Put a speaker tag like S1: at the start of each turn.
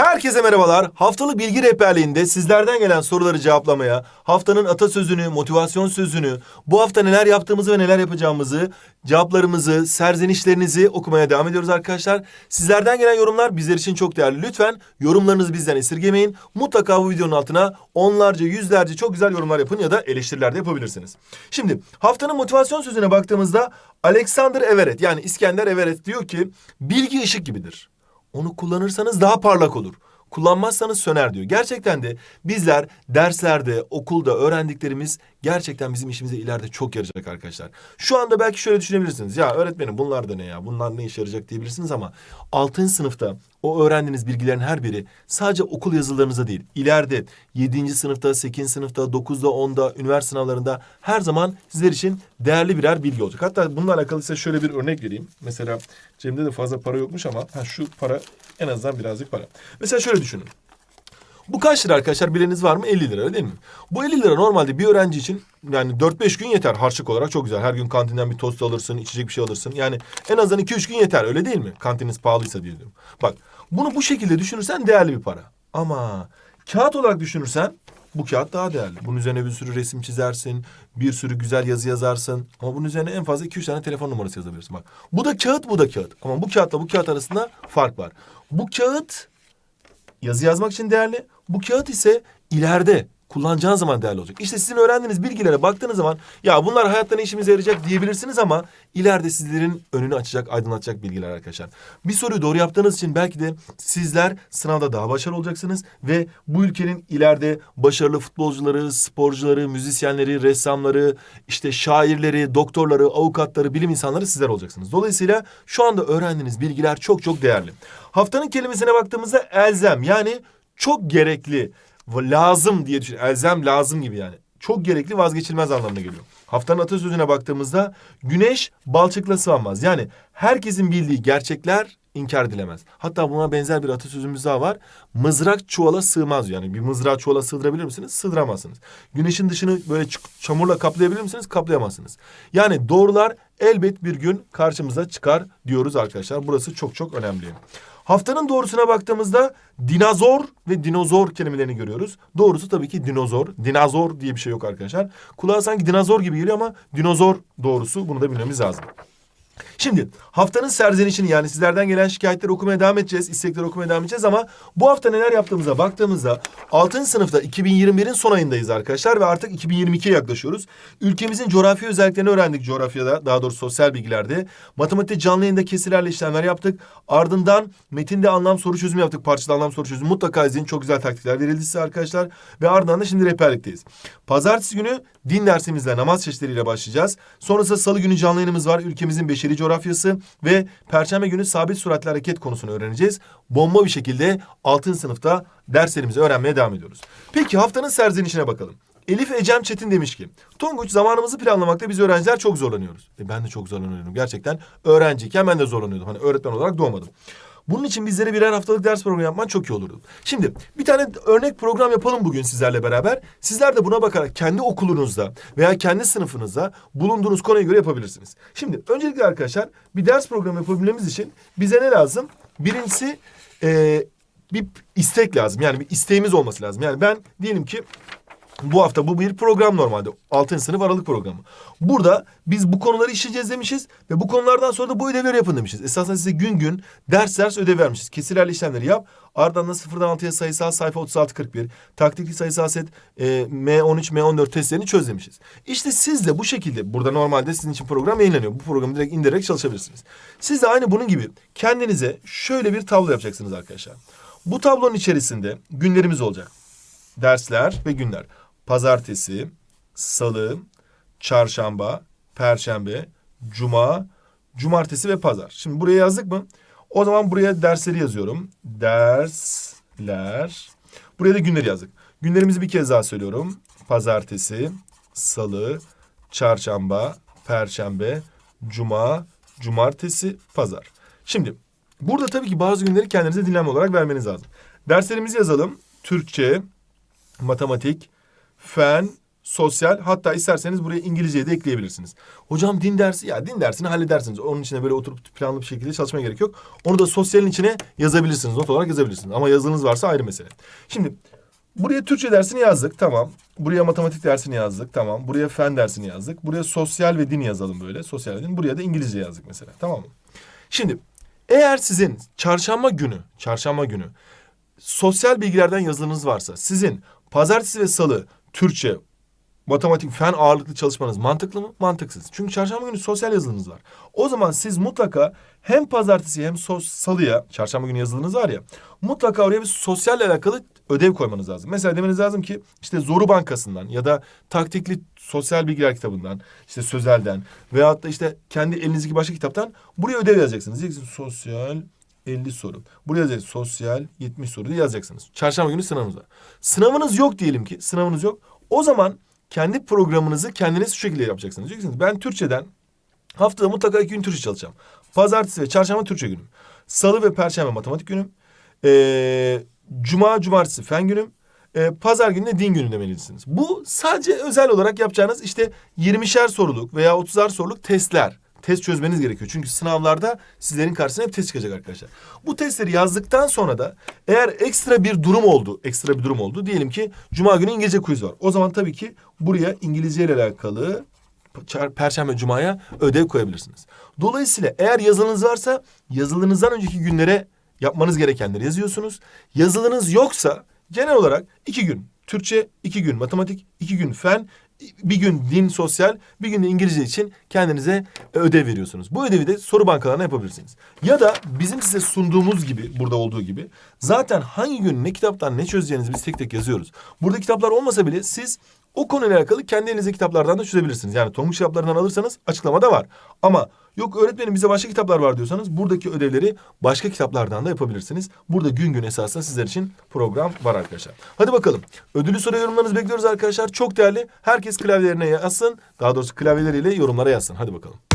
S1: Herkese merhabalar. Haftalık bilgi rehberliğinde sizlerden gelen soruları cevaplamaya, haftanın atasözünü, motivasyon sözünü, bu hafta neler yaptığımızı ve neler yapacağımızı, cevaplarımızı, serzenişlerinizi okumaya devam ediyoruz arkadaşlar. Sizlerden gelen yorumlar bizler için çok değerli. Lütfen yorumlarınızı bizden esirgemeyin. Mutlaka bu videonun altına onlarca, yüzlerce çok güzel yorumlar yapın ya da eleştiriler de yapabilirsiniz. Şimdi haftanın motivasyon sözüne baktığımızda Alexander Everett yani İskender Everett diyor ki bilgi ışık gibidir. Onu kullanırsanız daha parlak olur. Kullanmazsanız söner diyor. Gerçekten de bizler derslerde, okulda öğrendiklerimiz gerçekten bizim işimize ileride çok yarayacak arkadaşlar. Şu anda belki şöyle düşünebilirsiniz. Ya öğretmenim bunlar da ne ya? Bunlar ne işe yarayacak diyebilirsiniz ama 6. sınıfta o öğrendiğiniz bilgilerin her biri sadece okul yazılarınıza değil. ileride 7. sınıfta, 8. sınıfta, 9'da, 10'da, üniversite sınavlarında her zaman sizler için değerli birer bilgi olacak. Hatta bununla alakalı size şöyle bir örnek vereyim. Mesela cebimde de fazla para yokmuş ama ha, şu para en azından birazcık para. Mesela şöyle düşünün. Bu kaç lira arkadaşlar bileniz var mı? 50 lira öyle değil mi? Bu 50 lira normalde bir öğrenci için yani 4-5 gün yeter harçlık olarak çok güzel. Her gün kantinden bir tost alırsın, içecek bir şey alırsın. Yani en azından 2-3 gün yeter öyle değil mi? Kantininiz pahalıysa diye diyorum. Bak bunu bu şekilde düşünürsen değerli bir para. Ama kağıt olarak düşünürsen bu kağıt daha değerli. Bunun üzerine bir sürü resim çizersin, bir sürü güzel yazı yazarsın. Ama bunun üzerine en fazla 2-3 tane telefon numarası yazabilirsin. Bak bu da kağıt, bu da kağıt. Ama bu kağıtla bu kağıt arasında fark var. Bu kağıt yazı yazmak için değerli. Bu kağıt ise ileride kullanacağın zaman değerli olacak. İşte sizin öğrendiğiniz bilgilere baktığınız zaman ya bunlar hayatta ne işimize yarayacak diyebilirsiniz ama ileride sizlerin önünü açacak, aydınlatacak bilgiler arkadaşlar. Bir soruyu doğru yaptığınız için belki de sizler sınavda daha başarılı olacaksınız ve bu ülkenin ileride başarılı futbolcuları, sporcuları, müzisyenleri, ressamları, işte şairleri, doktorları, avukatları, bilim insanları sizler olacaksınız. Dolayısıyla şu anda öğrendiğiniz bilgiler çok çok değerli. Haftanın kelimesine baktığımızda elzem yani çok gerekli, lazım diye düşün. Elzem lazım gibi yani. Çok gerekli vazgeçilmez anlamına geliyor. Haftanın atasözüne baktığımızda güneş balçıkla sıvanmaz. Yani herkesin bildiği gerçekler inkar edilemez. Hatta buna benzer bir atasözümüz daha var. Mızrak çuvala sığmaz yani. Bir mızrağı çuvala sığdırabilir misiniz? Sığdıramazsınız. Güneşin dışını böyle çamurla kaplayabilir misiniz? Kaplayamazsınız. Yani doğrular elbet bir gün karşımıza çıkar diyoruz arkadaşlar. Burası çok çok önemli. Haftanın doğrusuna baktığımızda dinozor ve dinozor kelimelerini görüyoruz. Doğrusu tabii ki dinozor. Dinozor diye bir şey yok arkadaşlar. Kulağa sanki dinozor gibi geliyor ama dinozor doğrusu bunu da bilmemiz lazım. Şimdi haftanın serzenişini yani sizlerden gelen şikayetleri okumaya devam edeceğiz. istekleri okumaya devam edeceğiz ama bu hafta neler yaptığımıza baktığımızda 6. sınıfta 2021'in son ayındayız arkadaşlar ve artık 2022'ye yaklaşıyoruz. Ülkemizin coğrafya özelliklerini öğrendik coğrafyada daha doğrusu sosyal bilgilerde. Matematik canlı yayında kesirlerle işlemler yaptık. Ardından metinde anlam soru çözümü yaptık. Parçalı anlam soru çözümü mutlaka izleyin. Çok güzel taktikler verildi size arkadaşlar. Ve ardından da şimdi rehberlikteyiz. Pazartesi günü din dersimizle namaz çeşitleriyle başlayacağız. Sonrasında salı günü canlı yayınımız var. Ülkemizin beşeri coğrafyası ve perşembe günü sabit suratlı hareket konusunu öğreneceğiz. Bomba bir şekilde 6. sınıfta derslerimizi öğrenmeye devam ediyoruz. Peki haftanın serzenişine bakalım. Elif Ecem Çetin demiş ki, Tonguç zamanımızı planlamakta biz öğrenciler çok zorlanıyoruz. E ben de çok zorlanıyorum gerçekten. Öğrenciyken ben de zorlanıyordum. Hani öğretmen olarak doğmadım. Bunun için bizlere birer haftalık ders programı yapman çok iyi olurdu. Şimdi bir tane örnek program yapalım bugün sizlerle beraber. Sizler de buna bakarak kendi okulunuzda veya kendi sınıfınızda bulunduğunuz konuya göre yapabilirsiniz. Şimdi öncelikle arkadaşlar bir ders programı yapabilmemiz için bize ne lazım? Birincisi eee, bir istek lazım. Yani bir isteğimiz olması lazım. Yani ben diyelim ki bu hafta bu bir program normalde. 6. sınıf aralık programı. Burada biz bu konuları işleyeceğiz demişiz ve bu konulardan sonra da bu ödevleri yapın demişiz. Esasında size gün gün ders ders ödev vermişiz. Kesirlerle işlemleri yap. Ardından da sıfırdan 6'ya sayısal sayfa 36-41. Taktikli sayısal set e, M13, M14 testlerini çöz demişiz. İşte siz de bu şekilde burada normalde sizin için program yayınlanıyor. Bu programı direkt indirerek çalışabilirsiniz. Siz de aynı bunun gibi kendinize şöyle bir tablo yapacaksınız arkadaşlar. Bu tablonun içerisinde günlerimiz olacak. Dersler ve günler. Pazartesi, salı, çarşamba, perşembe, cuma, cumartesi ve pazar. Şimdi buraya yazdık mı? O zaman buraya dersleri yazıyorum. Dersler. Buraya da günleri yazdık. Günlerimizi bir kez daha söylüyorum. Pazartesi, salı, çarşamba, perşembe, cuma, cumartesi, pazar. Şimdi burada tabii ki bazı günleri kendinize dinlenme olarak vermeniz lazım. Derslerimizi yazalım. Türkçe, matematik, fen, sosyal hatta isterseniz buraya İngilizceyi de ekleyebilirsiniz. Hocam din dersi ya din dersini halledersiniz. Onun içine böyle oturup planlı bir şekilde çalışmaya gerek yok. Onu da sosyalin içine yazabilirsiniz. Not olarak yazabilirsiniz. Ama yazınız varsa ayrı mesele. Şimdi buraya Türkçe dersini yazdık tamam. Buraya matematik dersini yazdık tamam. Buraya fen dersini yazdık. Buraya sosyal ve din yazalım böyle. Sosyal ve din. Buraya da İngilizce yazdık mesela tamam mı? Şimdi eğer sizin çarşamba günü, çarşamba günü sosyal bilgilerden yazılınız varsa sizin pazartesi ve salı Türkçe, matematik, fen ağırlıklı çalışmanız mantıklı mı? Mantıksız. Çünkü çarşamba günü sosyal yazılınız var. O zaman siz mutlaka hem pazartesi hem sos- salıya, çarşamba günü yazılınız var ya, mutlaka oraya bir sosyalle alakalı ödev koymanız lazım. Mesela demeniz lazım ki işte Zoru Bankası'ndan ya da taktikli sosyal bilgiler kitabından, işte sözelden veyahut da işte kendi elinizdeki başka kitaptan buraya ödev yazacaksınız. Diyeceksiniz sosyal 50 soru. Buraya yazacaksınız sosyal 70 soru diye yazacaksınız. Çarşamba günü sınavınız var. Sınavınız yok diyelim ki sınavınız yok. O zaman kendi programınızı kendiniz şu şekilde yapacaksınız. Diyeceksiniz ben Türkçeden haftada mutlaka iki gün Türkçe çalışacağım. Pazartesi ve çarşamba Türkçe günüm. Salı ve perşembe matematik günüm. Ee, Cuma, cumartesi fen günüm. Ee, pazar günü de din günü demelisiniz. Bu sadece özel olarak yapacağınız işte 20'şer soruluk veya 30'ar soruluk testler. Test çözmeniz gerekiyor. Çünkü sınavlarda sizlerin karşısına hep test çıkacak arkadaşlar. Bu testleri yazdıktan sonra da eğer ekstra bir durum oldu, ekstra bir durum oldu. Diyelim ki Cuma günü İngilizce quiz var. O zaman tabii ki buraya İngilizce ile alakalı Perşembe, Cuma'ya ödev koyabilirsiniz. Dolayısıyla eğer yazılınız varsa yazılınızdan önceki günlere yapmanız gerekenleri yazıyorsunuz. Yazılınız yoksa genel olarak iki gün Türkçe, iki gün matematik, iki gün fen, bir gün din sosyal, bir gün de İngilizce için kendinize ödev veriyorsunuz. Bu ödevi de soru bankalarına yapabilirsiniz. Ya da bizim size sunduğumuz gibi, burada olduğu gibi zaten hangi gün ne kitaptan ne çözeceğinizi biz tek tek yazıyoruz. Burada kitaplar olmasa bile siz o konuyla alakalı kendi elinizdeki kitaplardan da çözebilirsiniz. Yani Tonguç kitaplarından alırsanız açıklamada var. Ama yok öğretmenim bize başka kitaplar var diyorsanız buradaki ödevleri başka kitaplardan da yapabilirsiniz. Burada gün gün esasında sizler için program var arkadaşlar. Hadi bakalım. Ödülü soru yorumlarınızı bekliyoruz arkadaşlar. Çok değerli. Herkes klavyelerine yazsın. Daha doğrusu klavyeleriyle yorumlara yazsın. Hadi bakalım.